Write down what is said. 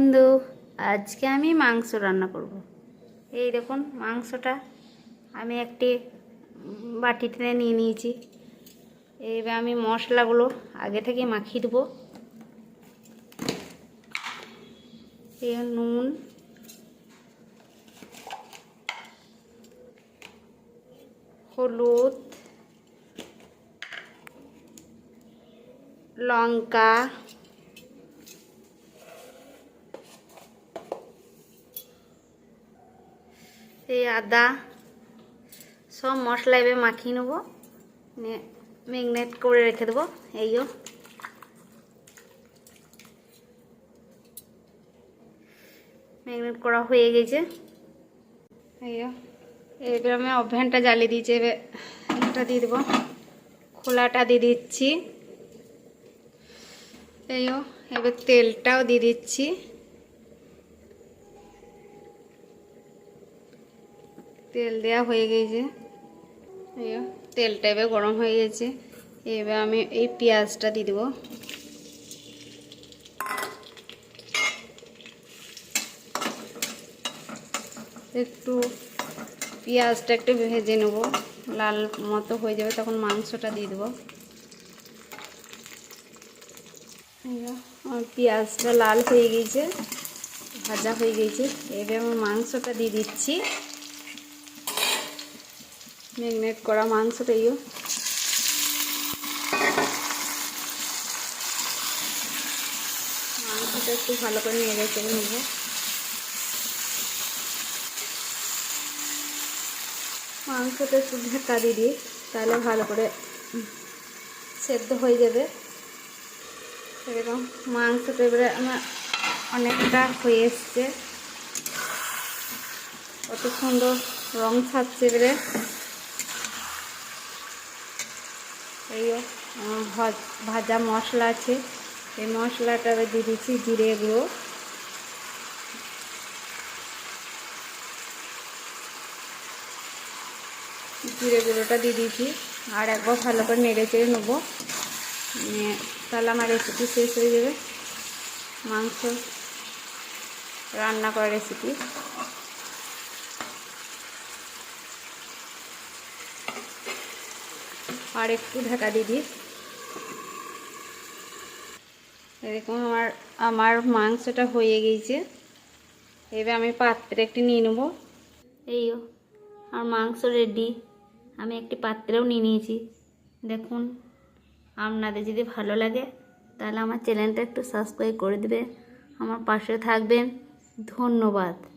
বন্ধু আজকে আমি মাংস রান্না করব। এই দেখুন মাংসটা আমি একটি উম, বাটিতে নিয়ে নিয়েছি এইবার আমি মশলাগুলো আগে থেকে মাখিয়ে দেবো এই নুন হলুদ লঙ্কা এই আদা সব মশলা এবার মাখিয়ে নেব। ম্যাগনেট করে রেখে দেবো। এইও। ম্যাগনেট করা হয়ে গেছে। এইও। এবার আমি ওভেনটা জ্বালিয়ে দিয়েছি। এবার এটা দিয়ে দেবো। খোলাটা দিয়ে দিচ্ছি। এইও। এবার তেলটাও দিয়ে দিচ্ছি। তেল দেওয়া হয়ে গেছে। তেলটা এবার গরম হয়ে গেছে। এবার আমি এই পেঁয়াজটা দিয়ে দেবো। একটু পেঁয়াজটা একটু ভেজে নেব। লাল মতো হয়ে যাবে তখন মাংসটা দিয়ে দেবো। আমার পেঁয়াজটা লাল হয়ে গেছে, ভাজা হয়ে গেছে। এবার আমি মাংসটা দিয়ে দিচ্ছি। ম্যাগনেট করা মাংসটা ইও মাংসটা একটু ভালো করে নেড়ে চেড়ে নেব। মাংসটা একটু ঢাকা দিয়ে দিই, তাহলে ভালো করে সেদ্ধ হয়ে যাবে। এরকম মাংসটা এবারে আমার অনেকটা হয়ে এসছে। কত সুন্দর রং ছাড়ছে এবারে। এই ভাজ- মশলা আছে। এই মশলাটা দিয়ে দিচ্ছি জিরে গুঁড়ো। জিরে গুঁড়োটা দিয়ে দিয়েছি। আর একবার ভালো করে নেড়ে চেড়ে নেব। তাহলে আমার রেসিপি শেষ হয়ে যাবে। মাংস রান্না করা রেসিপি আর একটু ঢাকা দিয়ে দিই। এরকম আমার আমার মাংসটা হয়ে গিয়েছে এবার আমি পাত্রে একটি নিয়ে নেব। এইও আর মাংস রেডি আমি একটি পাত্রেও নিয়ে নিয়েছি। দেখুন, আপনাদের যদি ভালো লাগে, তাহলে আমার চ্যানেলটা একটু সাবস্ক্রাইব করে দেবে। আমার পাশে থাকবেন। ধন্যবাদ।